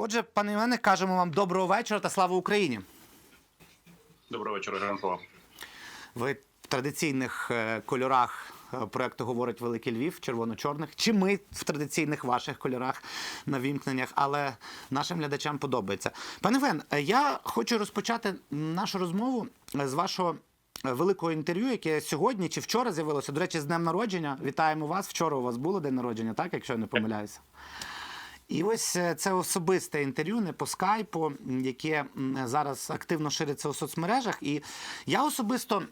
Отже, пане Іване, кажемо вам доброго вечора та слава Україні. Доброго вечора, слава. Ви в традиційних е, кольорах е, проекту говорить Великий Львів, червоно-чорних. Чи ми в традиційних ваших кольорах на вімкненнях, але нашим глядачам подобається. Пане Вен, е, я хочу розпочати нашу розмову з вашого. Великого інтерв'ю, яке сьогодні чи вчора з'явилося. До речі, з днем народження. Вітаємо вас. Вчора у вас було день народження, так, якщо я не помиляюся. І ось е, це особисте інтерв'ю не по скайпу, яке зараз активно шириться у соцмережах. І я особисто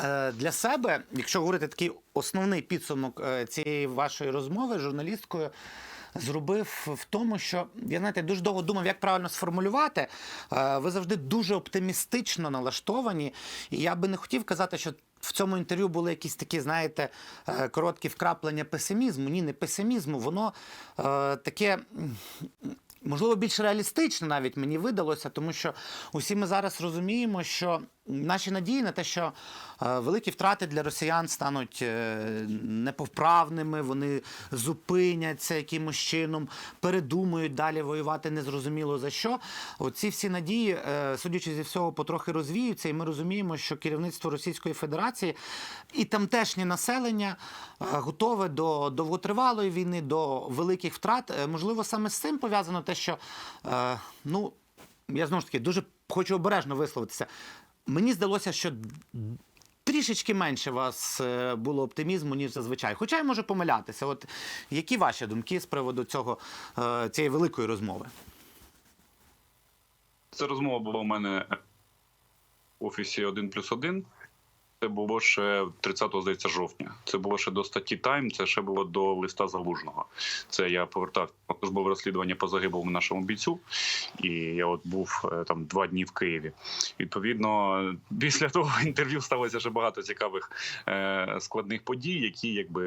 е, для себе, якщо говорити такий основний підсумок е, цієї вашої розмови з журналісткою. Зробив в тому, що я знаєте, дуже довго думав, як правильно сформулювати. Ви завжди дуже оптимістично налаштовані, і я би не хотів казати, що в цьому інтерв'ю були якісь такі, знаєте, е, короткі вкраплення песимізму. Ні, не песимізму. Воно е, таке. Можливо, більш реалістично навіть мені видалося, тому що усі ми зараз розуміємо, що наші надії на те, що е, великі втрати для росіян стануть е, неповправними, вони зупиняться якимось чином, передумають далі воювати незрозуміло за що. Оці всі надії, е, судячи зі всього, потрохи розвіються, і ми розуміємо, що керівництво Російської Федерації і тамтешнє населення готове до довготривалої війни, до великих втрат. Можливо, саме з цим пов'язано те, що ну я знову ж таки дуже хочу обережно висловитися. Мені здалося, що трішечки менше вас е, було оптимізму, ніж зазвичай. Хоча я можу помилятися. От які ваші думки з приводу цього е, цієї великої розмови? Ця розмова була у мене в офісі 1 плюс 1. Це було ще 30 здається, жовтня. Це було ще до статті Тайм, це ще було до листа залужного. Це я повертав службове розслідування по загиблому нашому бійцю, і я от був е, там два дні в Києві. Відповідно, після того інтерв'ю сталося ще багато цікавих е, складних подій, які якби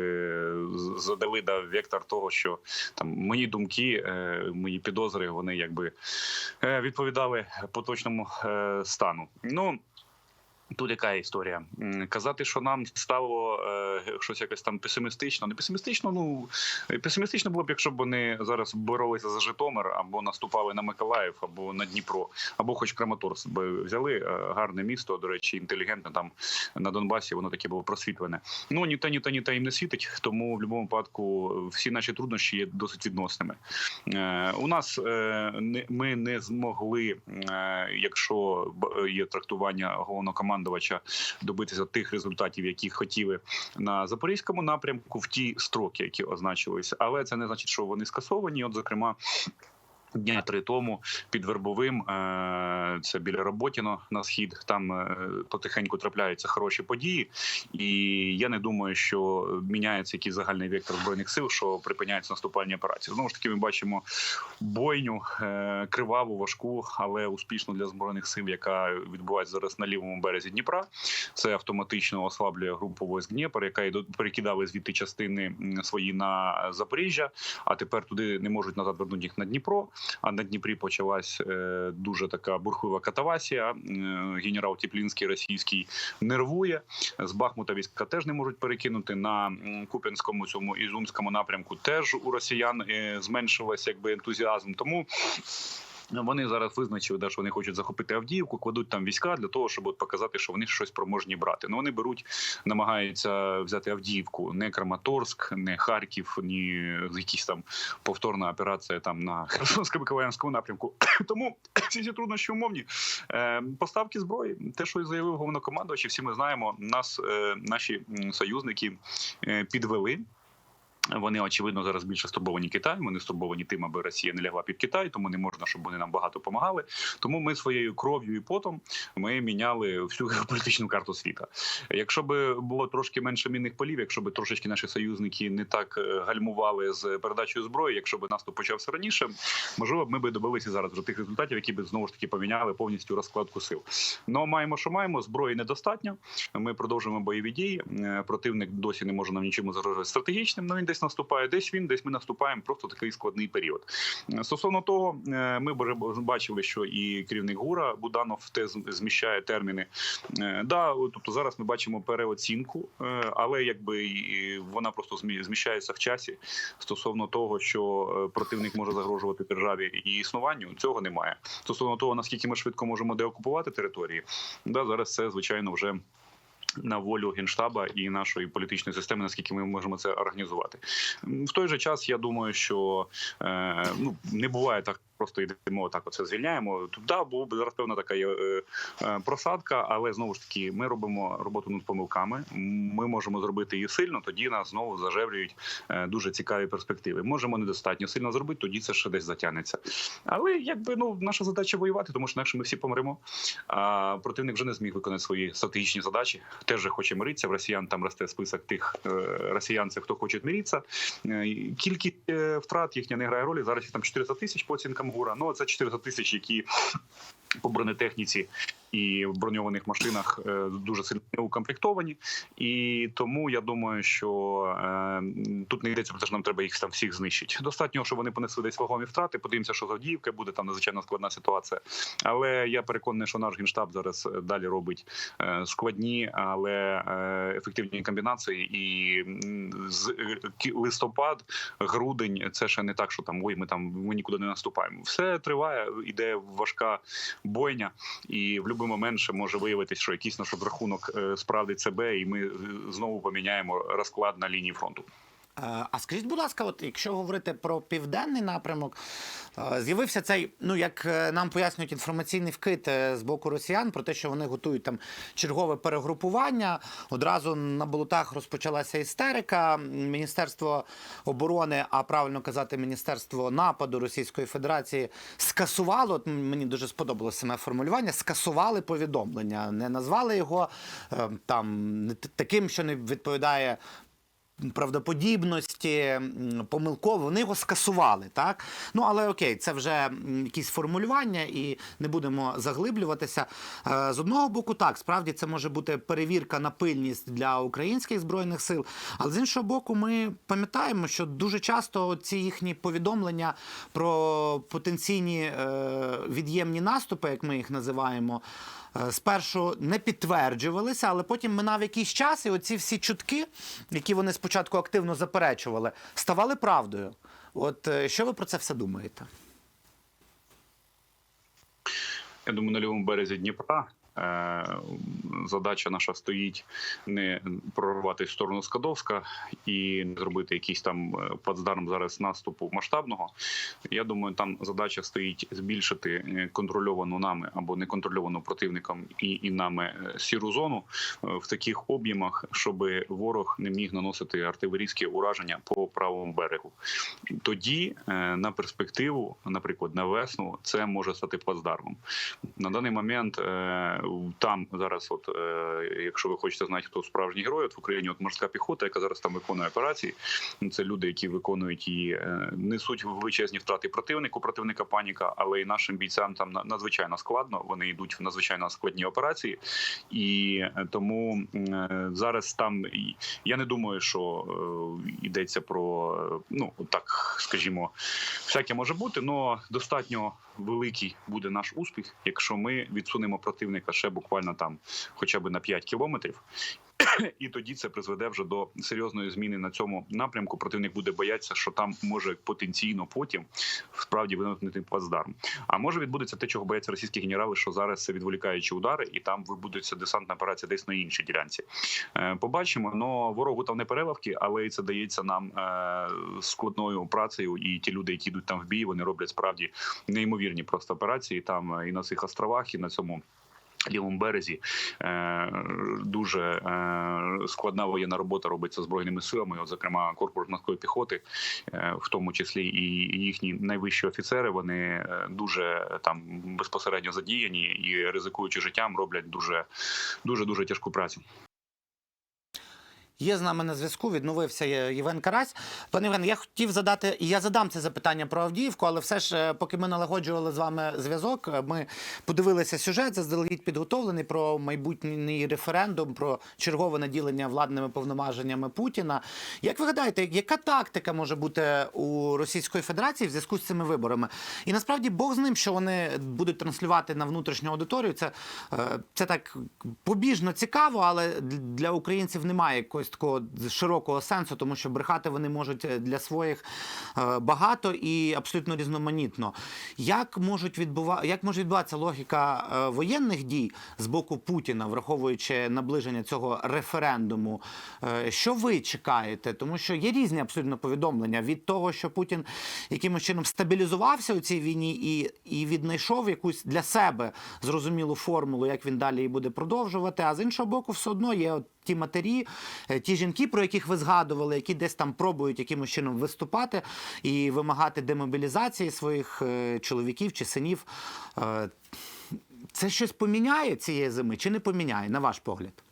задали да, вектор того, що там мої думки, е, мої підозри, вони якби відповідали поточному стану. Ну. Тут яка історія? Казати, що нам стало е, щось якось там песимістично. Не песимістично, ну е, песимістично було б, якщо б вони зараз боролися за Житомир або наступали на Миколаїв, або на Дніпро, або хоч Краматорськ би взяли е, гарне місто. До речі, інтелігентне там на Донбасі. Воно таке було просвітлене. Ну ні те, ні те, ні те їм не світить. Тому в будь-якому випадку всі наші труднощі є досить відносними. Е, у нас е, ми не змогли, е, якщо є трактування головнокомандувача, добитися тих результатів, які хотіли на запорізькому напрямку в ті строки, які означилися. Але це не значить, що вони скасовані. От, зокрема. Дня три тому під Вербовим, е, це біля Роботіно на схід. Там е, потихеньку трапляються хороші події, і я не думаю, що міняється якийсь загальний вектор збройних сил, що припиняється наступальні операції. Знову ж таки, ми бачимо бойню е, криваву, важку, але успішну для збройних сил, яка відбувається зараз на лівому березі Дніпра. Це автоматично ослаблює групу войск Дніпр, яка перекидали звідти частини свої на Запоріжжя, а тепер туди не можуть назад вернути їх на Дніпро. А на Дніпрі почалась е, дуже така бурхлива катавасія. Е, генерал Тіплінський російський нервує. З Бахмута війська теж не можуть перекинути на Куп'янському цьому ізумському напрямку. Теж у росіян е, зменшилась якби ентузіазм. Тому. Вони зараз визначили, да, що вони хочуть захопити Авдіївку, кладуть там війська для того, щоб от показати, що вони щось спроможні брати. Ну вони беруть, намагаються взяти Авдіївку, не Краматорськ, не Харків, ні якісь там повторна операція там на Херсонсько-Миколаївському напрямку. Тому всі ці труднощі умовні. Е, поставки зброї, те, що заявив головнокомандувач, і всі ми знаємо, нас е, наші союзники е, підвели. Вони очевидно зараз більше стурбовані Китаєм. Вони стурбовані тим, аби Росія не лягла під Китай, тому не можна, щоб вони нам багато допомагали. Тому ми своєю кров'ю і потом ми міняли всю геополітичну карту світа. Якщо би було трошки менше мінних полів, якщо би трошечки наші союзники не так е, гальмували з передачею зброї, якщо б наступ почався раніше, можливо, ми би добилися зараз вже тих результатів, які б знову ж таки поміняли повністю розкладку сил. Ну маємо, що маємо. Зброї недостатньо. Ми продовжуємо бойові дії. Е, Противник досі не може нам нічим загрожувати стратегічним. Ну він десь наступає, десь він, десь ми наступаємо. Просто такий складний період. Стосовно того, е, ми вже бачили, що і керівник ГУРа Буданов те зміщає терміни. Е, Да, тобто зараз ми бачимо переоцінку, е, але якби вона просто змі- зміщається в часі стосовно того, що противник може загрожувати державі і існуванню. Цього немає. Стосовно того, наскільки ми швидко можемо деокупувати території, да, зараз це звичайно вже. На волю генштаба і нашої політичної системи, наскільки ми можемо це організувати в той же час. Я думаю, що е, ну не буває так. Просто йдемо так, оце звільняємо. Тут да, була б зараз певна така е, е, просадка, але знову ж таки, ми робимо роботу над помилками. Ми можемо зробити її сильно. Тоді нас знову зажевлюють е, дуже цікаві перспективи. Можемо недостатньо сильно зробити, тоді це ще десь затягнеться. Але якби ну наша задача воювати, тому що інакше ми всі помремо. А противник вже не зміг виконати свої стратегічні задачі. Теж хоче миритися. В росіян там росте список тих росіян, це хто хоче миритися. Кількість втрат їхня не грає ролі. Зараз їх там 400 тисяч по оцінкам ГУРа. Ну це 400 тисяч, які по бронетехніці і броньованих машинах е, дуже сильно укомплектовані. І тому я думаю, що е, тут не йдеться про те, що нам треба їх там всіх знищити. Достатньо, що вони понесли десь вагомі втрати. Подивимося, що з буде там надзвичайно складна ситуація. Але я переконаний, що наш генштаб зараз е, далі робить складні, але ефективні комбінації. І з листопад, грудень це ще не так, що там ой, ми там ми нікуди не наступаємо. Все триває, іде важка бойня, і в будь-який момент ще може виявитись, що якийсь наш обрахунок е, справдить себе, і ми е, знову поміняємо розклад на лінії фронту. Е, А скажіть, будь ласка, от якщо говорити про південний напрямок, е, з'явився цей, ну як е, нам пояснюють, інформаційний вкид з боку росіян про те, що вони готують там чергове перегрупування. Одразу на болотах розпочалася істерика. Міністерство оборони, а правильно казати, міністерство нападу Російської Федерації скасувало. От мені дуже сподобалося саме формулювання. Скасували повідомлення, не назвали його там таким, що не відповідає правдоподібності, помилково, вони його скасували, так? Ну, але окей, це вже якісь формулювання, і не будемо заглиблюватися. Е, З одного боку, так, справді це може бути перевірка на пильність для українських збройних сил. Але з іншого боку, ми пам'ятаємо, що дуже часто ці їхні повідомлення про потенційні е, від'ємні наступи, як ми їх називаємо. Е, Спершу не підтверджувалися, але потім минав якийсь час, і оці всі чутки, які вони спочатку активно заперечували, ставали правдою. От е, що ви про це все думаєте? Я думаю, на лівому березі Дніпра. Е, Задача наша стоїть не прорвати сторону Скадовська і не зробити якийсь там е, плацдарм зараз наступу масштабного. Я думаю, там задача стоїть збільшити е, контрольовану нами або неконтрольовану противником і, і нами сіру зону в таких об'ємах, щоб ворог не міг наносити артилерійські ураження по правому берегу. Тоді на перспективу, наприклад, на весну, це може стати плацдармом. На даний момент там зараз, от е, якщо ви хочете знати, хто справжній герой, от в Україні от морська піхота, яка зараз там виконує операції. Ну, Це люди, які виконують її, е, несуть величезні втрати противнику, противника паніка, але і нашим бійцям там надзвичайно складно. Вони йдуть в надзвичайно складні операції, і е, тому зараз там я не думаю, що йдеться про ну так, скажімо, всяке може бути, але достатньо великий буде наш успіх, якщо ми відсунемо противника ще буквально там, хоча б на 5 кілометрів. І тоді це призведе вже до серйозної зміни на цьому напрямку. Противник буде боятися, що там може потенційно потім справді виникнути плацдарм. А може відбудеться те, чого бояться російські генерали, що зараз це відволікаючі удари, і там відбудеться десантна операція десь на іншій ділянці. Е, Побачимо, но ворогу там не переливки, але це дається нам е, складною працею. І ті люди, які йдуть там в бій, вони роблять справді неймовірні просто операції там і на цих островах, і на цьому. Лівому березі е, дуже е, складна воєнна робота робиться збройними силами. От, зокрема, корпус морської піхоти, е, в тому числі і їхні найвищі офіцери. Вони дуже там безпосередньо задіяні і ризикуючи життям, роблять дуже дуже дуже тяжку працю. Є з нами на зв'язку, відновився Євген Карась. Пане Євген, я хотів задати, і я задам це запитання про Авдіївку, але все ж, е, поки ми налагоджували з вами зв'язок, е, ми подивилися сюжет, заздалегідь підготовлений про майбутній референдум, про чергове наділення владними повноваженнями Путіна. Як ви гадаєте, яка тактика може бути у Російської Федерації в зв'язку з цими виборами? І насправді Бог з ним, що вони будуть транслювати на внутрішню аудиторію, це, е, це так побіжно цікаво, але для українців немає якогось такого широкого сенсу, тому що брехати вони можуть для своїх е, багато і абсолютно різноманітно. Як можуть відбува... як може відбуватися логіка е, воєнних дій з боку Путіна, враховуючи наближення цього референдуму? Е, Що ви чекаєте? Тому що є різні абсолютно повідомлення від того, що Путін якимось чином стабілізувався у цій війні і, і віднайшов якусь для себе зрозумілу формулу, як він далі її буде продовжувати. А з іншого боку, все одно є ті матері, е, ті жінки, про яких ви згадували, які десь там пробують якимось чином виступати і вимагати демобілізації своїх е, чоловіків чи синів. Е, Це щось поміняє цієї зими чи не поміняє, на ваш погляд?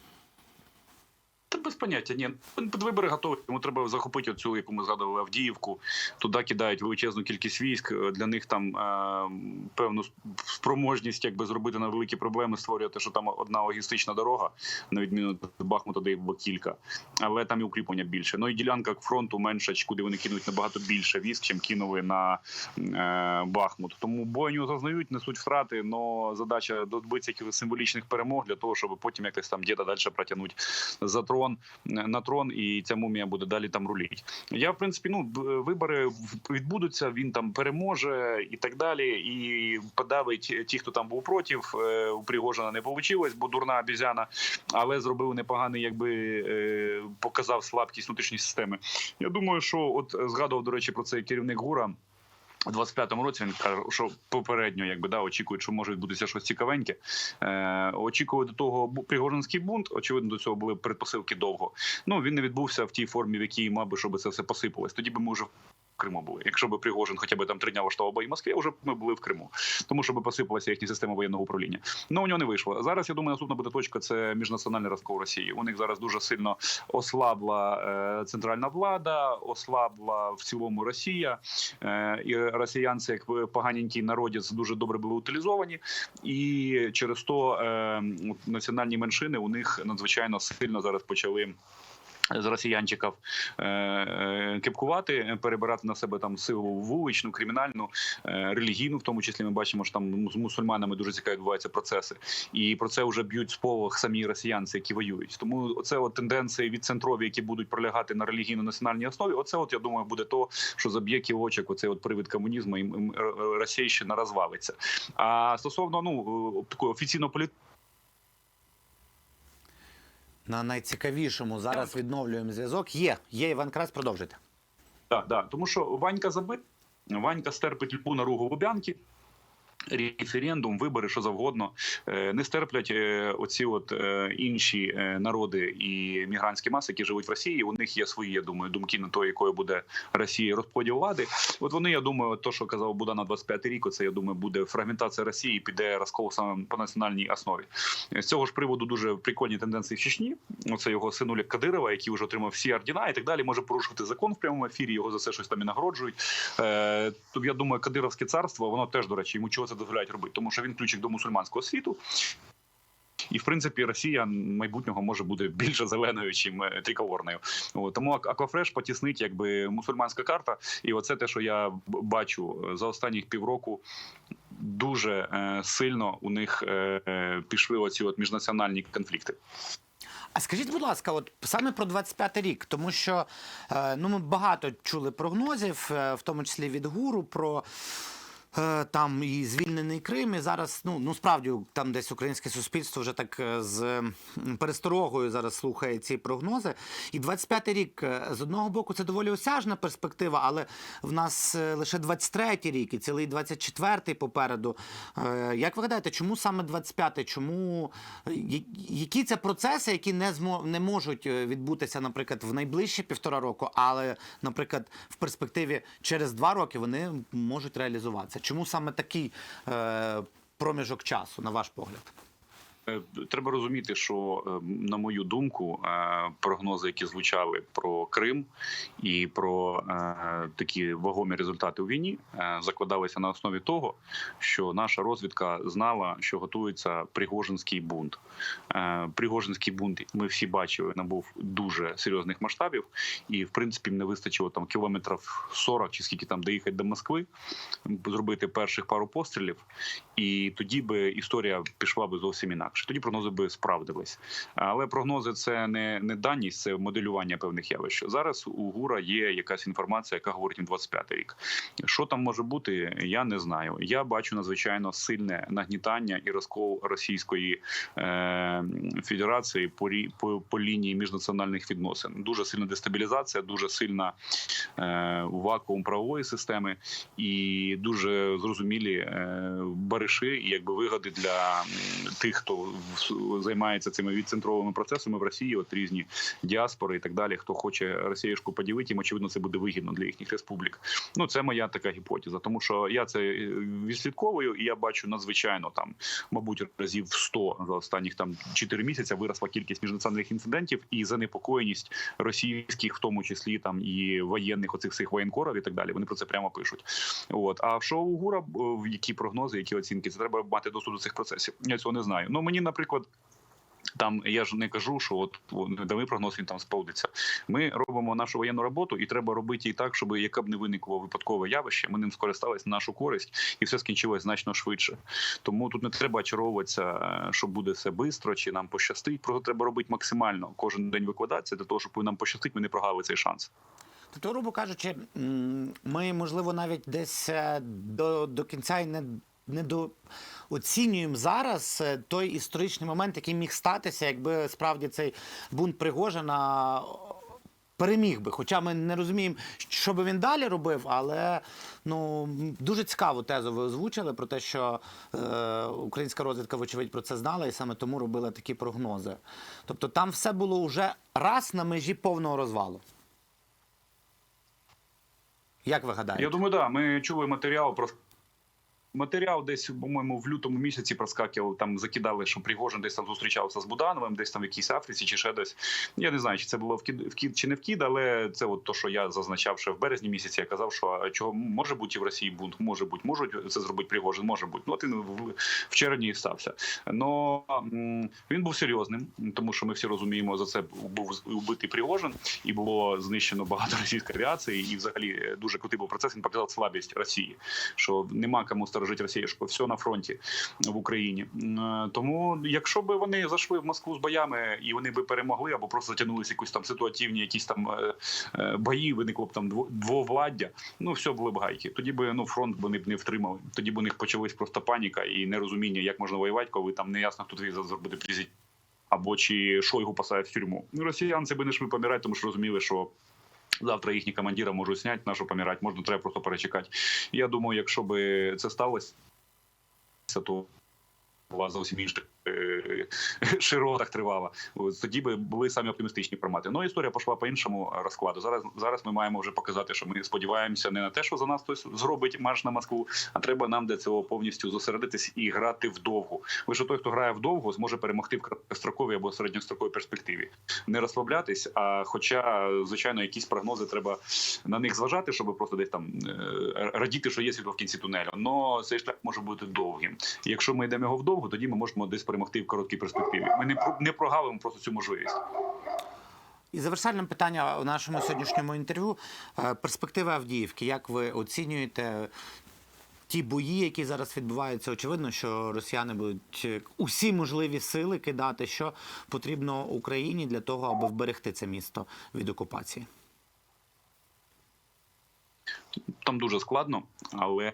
Без поняття, ні. Під вибори готові. Йому треба захопити оцю, яку ми згадували, Авдіївку. Туди кидають величезну кількість військ. Для них там е, певну спроможність якби зробити на великі проблеми, створювати, що там одна логістична дорога, на відміну від Бахмута, де їх кілька. Але там і укріплення більше. Ну і ділянка фронту менша, куди вони кинуть набагато більше військ, чим кинули на е, Бахмут. Тому бойню зазнають, несуть втрати. але задача добитися якихось символічних перемог для того, щоб потім якось там діда далі протягнути за трон на трон, і ця мумія буде далі там руліть. Я в принципі, ну б- вибори відбудуться. Він там переможе і так далі. І подавить ті, хто там був проти. Е, У Пригожина не вийшло, бо дурна обізяна, але зробив непоганий, якби е, показав слабкість внутрішньої системи. Я думаю, що от згадував до речі про цей керівник ГУРа. У 25-му році він каже, що попередньо, якби да, очікують, що може відбутися щось цікавеньке. Е, Очікували до того Пригожинський бунт. Очевидно, до цього були предпосилки довго. Ну він не відбувся в тій формі, в якій мав би, щоб це все посипалось. Тоді би ми вже Криму були. Якщо б Пригожин хоча б там три дня влаштовував бої в Москві, вже б ми були в Криму, тому щоб посипалася їхня система воєнного управління. Ну у нього не вийшло. Зараз я думаю, наступна буде точка. Це міжнаціональний розкол Росії. У них зараз дуже сильно ослабла е, центральна влада, ослабла в цілому Росія. Е, і росіянці, як поганенький народець, дуже добре були утилізовані, і через то е, національні меншини у них надзвичайно сильно зараз почали. З росіянчиків е, е, кепкувати, перебирати на себе там силу вуличну, кримінальну, е, релігійну, в тому числі ми бачимо, що там з мусульманами дуже цікаві відбуваються процеси, і про це вже б'ють сполох самі росіянці, які воюють. Тому от тенденції від центрові, які будуть пролягати на релігійно-національній основі. Оце, от я думаю, буде то, що заб'є кілочок, оцей от привид комунізму і російщина розвалиться. А стосовно ну такої офіційно політичної На найцікавішому зараз відновлюємо зв'язок. Є, є Іван Крас, продовжуйте. Так, да, тому що Ванька забит, Ванька стерпить льпу на ругу Лубянки. Референдум, вибори, що завгодно, Е, не стерплять е, оці от е, інші народи і мігрантські маси, які живуть в Росії. У них є свої, я думаю, думки на то, якою буде Росія розподіл влади. От вони, я думаю, то, що казав Будан на 25 рік, це я думаю, буде фрагментація Росії, піде розкол саме по національній основі. З цього ж приводу дуже прикольні тенденції в Чечні. Оце його синуля Кадирова, який вже отримав всі ордіна і так далі. Може порушувати закон в прямому ефірі. Його за це щось там і нагороджують. Е, то я думаю, Кадировське царство, воно теж, до речі, йому чого це дозволяють робити, тому що він ключик до мусульманського світу. І в принципі Росія майбутнього може бути більше зеленою, чим е, триколорною. Тому Аквафреш потіснить якби мусульманська карта. І оце те, що я бачу е, за останніх півроку. Дуже е, сильно у них пішли оці от міжнаціональні конфлікти. А скажіть, будь ласка, от саме про 25 рік, тому що ну, ми багато чули прогнозів, в тому числі від гуру, про. Е, Там і звільнений Крим, і зараз ну ну справді там десь українське суспільство вже так е, з пересторогою зараз слухає ці прогнози. І 25-й рік е, з одного боку це доволі осяжна перспектива, але в нас лише 23-й рік і цілий 24-й попереду. Як ви гадаєте, чому саме 25-й? Чому які це процеси, які не змо не можуть відбутися, наприклад, в найближчі півтора року, але, наприклад, в перспективі через два роки вони можуть реалізуватися? Чому саме такий е, проміжок часу, на ваш погляд? Е, Треба розуміти, що е, на мою думку, е, прогнози, які звучали про Крим і про такі вагомі результати у війні, закладалися на основі того, що наша розвідка знала, що готується Пригожинський бунт. Пригожинський бунт ми всі бачили, набув дуже серйозних масштабів, і в принципі не вистачило там кілометрів 40 чи скільки там доїхати до Москви, зробити перших пару пострілів, і тоді би історія пішла би зовсім інакше. Тоді прогнози би справдились. Але прогнози це не, не даність, це моделювання певних явищ. Зараз у ГУРа є якась інформація, яка говорить на 25 рік. Що там може бути, я не знаю. Я бачу надзвичайно сильне нагнітання і розкол Російської е, Федерації по, по, по лінії міжнаціональних відносин. Дуже сильна дестабілізація, дуже сильна е, вакуум правової системи і дуже зрозумілі е, бариши, і якби вигоди для тих, хто займається цими відцентровими процесами в Росії, от різні діаспори і так далі. Хто хоче Росіюшку поділити, їм очевидно це буде вигідно для їхніх республік. Ну це моя така гіпотеза, тому що я це е, відслідковую, і я бачу надзвичайно там, мабуть, разів в 100 за останніх там 4 місяці виросла кількість міжнаціональних інцидентів і занепокоєність російських, в тому числі там і воєнних оцих всіх воєнкорів і так далі. Вони про це прямо пишуть. От а в шоу Гура в які прогнози, які оцінки, це треба мати доступ до цих процесів. Я цього не знаю. Ну мені, наприклад. Там я ж не кажу, що от давий прогноз він там сповдиться. Ми робимо нашу воєнну роботу, і треба робити її так, щоб яке б не виникло випадкове явище, ми ним скористались на нашу користь, і все скінчилось значно швидше. Тому тут не треба очаровуватися, е, що буде все швидко, чи нам пощастить. Просто треба робити максимально кожен день викладатися для того, щоб нам пощастить, ми не прогавили цей шанс. Тобто, грубо кажучи, ми, можливо, навіть десь е, до, до кінця і не, не до. Оцінюємо зараз е, той історичний момент, який міг статися, якби справді цей бунт Пригожина переміг би. Хоча ми не розуміємо, що би він далі робив, але ну дуже цікаву тезу ви озвучили про те, що е, українська розвідка, вочевидь, про це знала, і саме тому робила такі прогнози. Тобто там все було вже раз на межі повного розвалу. Як ви гадаєте? Я думаю, да. Ми чули матеріал про. Матеріал десь, по-моєму, в лютому місяці проскакував, там закидали, що Пригожин десь там зустрічався з Будановим, десь там в якійсь Африці чи ще десь. Я не знаю, чи це було вкид, вкид чи не вкид, але це от то, що я зазначав ще в березні місяці. Я казав, що чого може бути і в Росії бунт, може бути, можуть це зробити Пригожин, може бути. Ну от він в, червні і стався. Но він був серйозним, тому що ми всі розуміємо, за це був убитий Пригожин, і було знищено багато російської авіації, і взагалі дуже крутий був процес. Він показав слабість Росії, що нема кому сторожити Росію, що все на фронті в Україні. Е, Тому, якщо б вони зайшли в Москву з боями і вони би перемогли, або просто затягнулися якісь там ситуативні, якісь там е, е, бої, виникло б там двовладдя, ну все були б гайки. Тоді би ну фронт вони б не втримали. Тоді б у них почалась просто паніка і нерозуміння, як можна воювати, коли там не ясно, хто твій зробити президент. Або чи Шойгу посадять в тюрму. Ну, росіяни це би не йшли помирати, тому що розуміли, що завтра їхні командира можуть зняти, нашу помирати, можна треба просто перечекати. Я думаю, якщо би це сталося, то була зовсім інша е, широтах тривала. Тоді би були самі оптимістичні формати. Ну історія пішла по іншому розкладу. Зараз зараз ми маємо вже показати, що ми сподіваємося не на те, що за нас хтось зробить марш на Москву, а треба нам для цього повністю зосередитись і грати вдовгу. Лише той, хто грає вдовгу, зможе перемогти в короткостроковій або середньостроковій перспективі. Не розслаблятись. А хоча, звичайно, якісь прогнози треба на них зважати, щоб просто десь там е, радіти, що є світло в кінці тунелю. Но цей шлях може бути довгим. Якщо ми йдемо його вдовго, тоді ми можемо десь перемогти в короткій перспективі. Ми не не прогавимо просто цю можливість. І завершальне питання у нашому сьогоднішньому інтерв'ю. Е, Перспективи Авдіївки. Як ви оцінюєте ті бої, які зараз відбуваються? Очевидно, що росіяни будуть усі можливі сили кидати, що потрібно Україні для того, аби вберегти це місто від окупації. Там дуже складно, але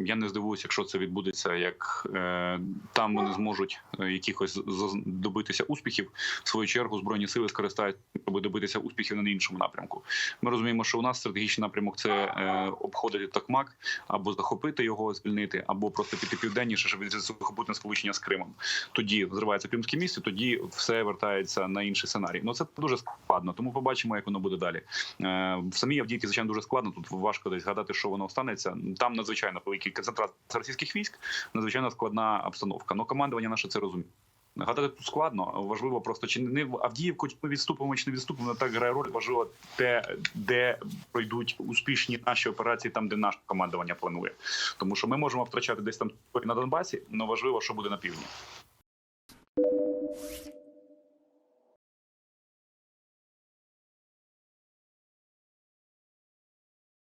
я не здивуюся, якщо це відбудеться, як е, там вони зможуть е, якихось добитися успіхів. В свою чергу збройні сили скористаються, щоб добитися успіхів на іншому напрямку. Ми розуміємо, що у нас стратегічний напрямок це е, обходити Токмак або захопити його, звільнити, або просто піти південніше, щоб захопити сполучення з Кримом. Тоді зривається Кримське місто, тоді все вертається на інший сценарій. Ну це дуже складно, тому побачимо, як воно буде далі. В самій Авдіївці, звичайно, дуже складно. Тут важко десь гадати, що воно станеться. Там надзвичайно великий концентрат російських військ, надзвичайно складна обстановка. Ну командування наше це розуміє. Гадати тут складно. Важливо просто чи не в Авдіївку ми відступимо, чи не відступимо. Так грає роль. Важливо те, де пройдуть успішні наші операції, там де наше командування планує. Тому що ми можемо втрачати десь там на Донбасі, але важливо, що буде на півдні.